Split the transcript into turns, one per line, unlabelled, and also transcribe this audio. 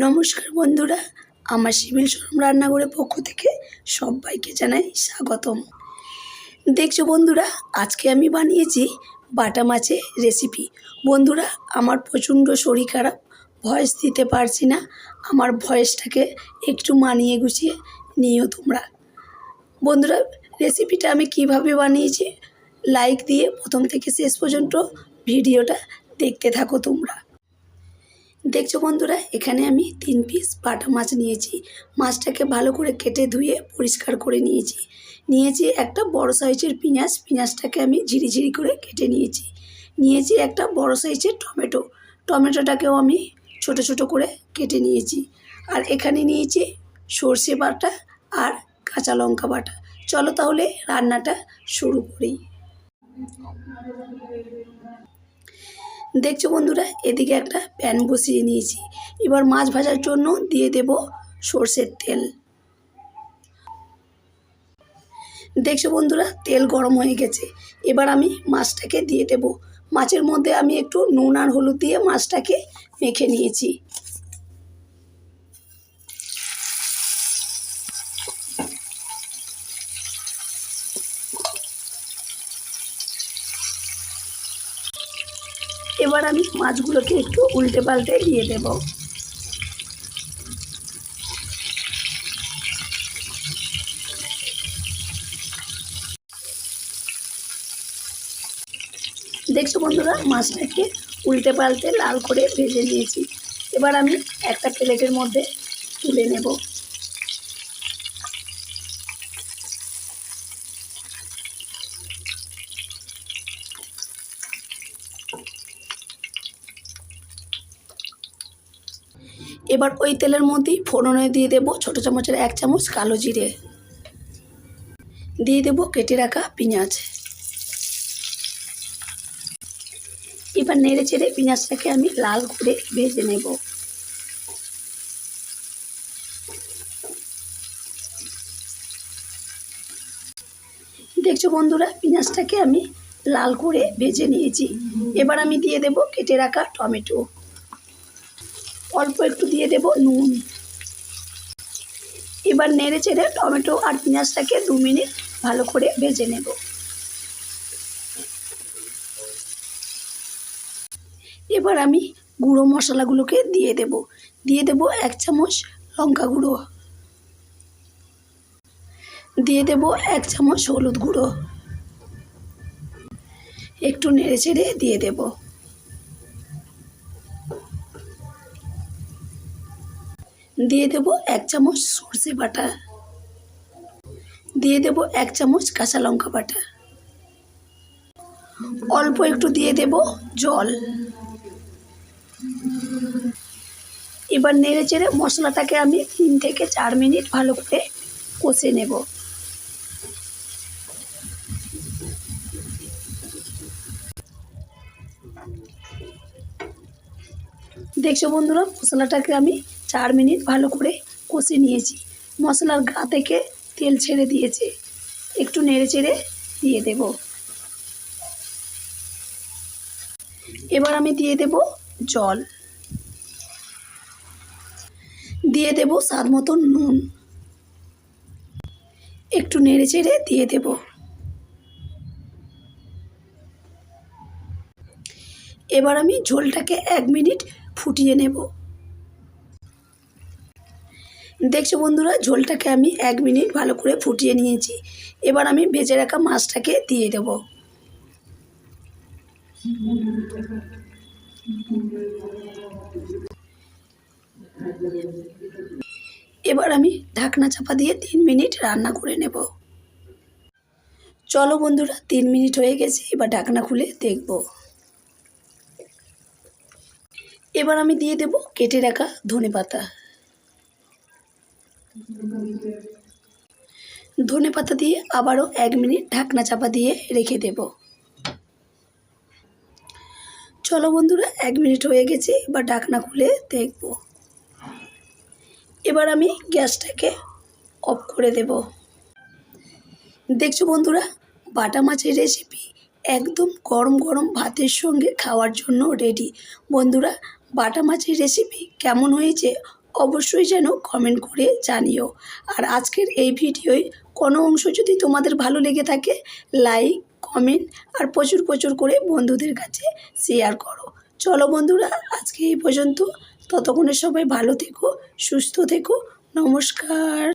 নমস্কার বন্ধুরা, আমার সিভিল শরম রান্নাঘরের পক্ষ থেকে সবাইকে জানাই স্বাগতম। দেখছ বন্ধুরা, আজকে আমি বানিয়েছি বাটা মাছের রেসিপি বন্ধুরা, আমার প্রচণ্ড শরীর খারাপ, ভয়েস দিতে পারছি না, আমার ভয়েসটাকে একটু মানিয়ে গুছিয়ে নিও তোমরা। বন্ধুরা রেসিপিটা আমি কীভাবে বানিয়েছি লাইক দিয়ে প্রথম থেকে শেষ পর্যন্ত ভিডিওটা দেখতে থাকো তোমরা। দেখছ বন্ধুরা, এখানে আমি তিন পিস বাটা মাছ নিয়েছি। মাছটাকে ভালো করে কেটে ধুয়ে পরিষ্কার করে নিয়েছি। নিয়েছি একটা বড় সাইজের পেঁয়াজ, পেঁয়াজটাকে আমি ঝিরিঝিরি করে কেটে নিয়েছি। নিয়েছি একটা বড় সাইজের টমেটো। টমেটোটাকেও আমি ছোট ছোট করে কেটে নিয়েছি। আর এখানে নিয়েছি সর্ষে বাটা আর কাঁচা লঙ্কা বাটা। চলো তাহলে রান্নাটা শুরু করি। দেখছ বন্ধুরা, এদিকে একটা প্যান বসিয়ে নিয়েছি। এবার মাছ ভাজার জন্য দিয়ে দেব সর্ষের তেল। দেখছ বন্ধুরা, তেল গরম হয়ে গেছে। এবার আমি মাছটাকে দিয়ে দেব। মাছের মধ্যে আমি একটু নুন আর হলুদ দিয়ে মাছটাকে মেখে নিয়েছি। এবার আমি মাছগুলোকে একটু উল্টে পাল্টে দিয়ে দেব। দেখছ বন্ধুরা, মাছটাকে উল্টে পাল্টে লাল করে ভেজে নিয়েছি। এবার আমি একটা প্লেটের মধ্যে তুলে নেব। এবার ওই তেলের মধ্যেই ফোড়নে দিয়ে দেবো ছোটো চামচের এক চামচ কালো জিরে। দিয়ে দেবো কেটে রাখা পেঁয়াজ। এবার নেড়ে চেড়ে পেঁয়াজটাকে আমি লাল করে ভেজে নেব। দেখছ বন্ধুরা, পেঁয়াজটাকে আমি লাল করে ভেজে নিয়েছি। এবার আমি দিয়ে দেব কেটে রাখা টমেটো। অল্প একটু দিয়ে দেব নুন। এবার নেড়ে চেড়ে টমেটো আর পেঁয়াজটাকে দু মিনিট ভালো করে ভেজে নেব। এবার আমি গুঁড়ো মশলাগুলোকে দিয়ে দেব। দিয়ে দেব এক চামচ লঙ্কা গুঁড়ো। দিয়ে দেব এক চামচ হলুদ গুঁড়ো। একটু নেড়ে চেড়ে দিয়ে দেবো। দিয়ে দেব এক চামচ সর্ষে বাটা। দিয়ে দেব এক চামচ কাঁচা লঙ্কা বাটা। অল্প একটু দিয়ে দেব জল। এবার নেড়ে চেড়ে মশলাটাকে আমি তিন থেকে চার মিনিট ভালো করে কষে নেব। দেখছ বন্ধুরা, মশলাটাকে আমি চার মিনিট ভালো করে কষে নিয়েছি। মশলার গা থেকে তেল ছেড়ে দিয়েছে। একটু নেড়ে চেড়ে দিয়ে দেব। এবার আমি দিয়ে দেব জল। দিয়ে দেব স্বাদ মতন নুন। একটু নেড়ে চেড়ে দিয়ে দেব। এবার আমি ঝোলটাকে এক মিনিট ফুটিয়ে নেব। দেখছ বন্ধুরা, ঝোলটাকে আমি এক মিনিট ভালো করে ফুটিয়ে নিয়েছি। এবার আমি ভেজে রাখা মাছটাকে দিয়ে দেব। এবার আমি ঢাকনা চাপা দিয়ে তিন মিনিট রান্না করে নেব। চলো বন্ধুরা, তিন মিনিট হয়ে গেছে, এবার ঢাকনা খুলে দেখব। এবার আমি দিয়ে দেব কেটে রাখা ধনে পাতা ধনে পাতা দিয়ে আবারও এক মিনিট ঢাকনা চাপা দিয়ে রেখে দেব। চলো বন্ধুরা, এক মিনিট হয়ে গেছে, এবার ঢাকনা খুলে দেখব। এবার আমি গ্যাসটাকে অফ করে দেব। দেখছ বন্ধুরা, বাটা মাছের রেসিপি একদম গরম গরম ভাতের সঙ্গে খাওয়ার জন্য রেডি বন্ধুরা, বাটা মাছের রেসিপি কেমন হয়েছে অবশ্যই যেন কমেন্ট করে জানিও। আর আজকের এই ভিডিওয় কোনো অংশ যদি তোমাদের ভালো লেগে থাকে লাইক কমেন্ট আর প্রচুর প্রচুর করে বন্ধুদের কাছে শেয়ার করো। চলো বন্ধুরা, আজকে এই পর্যন্ত। ততক্ষণে সবাই ভালো থেকো, সুস্থ থেকো। নমস্কার।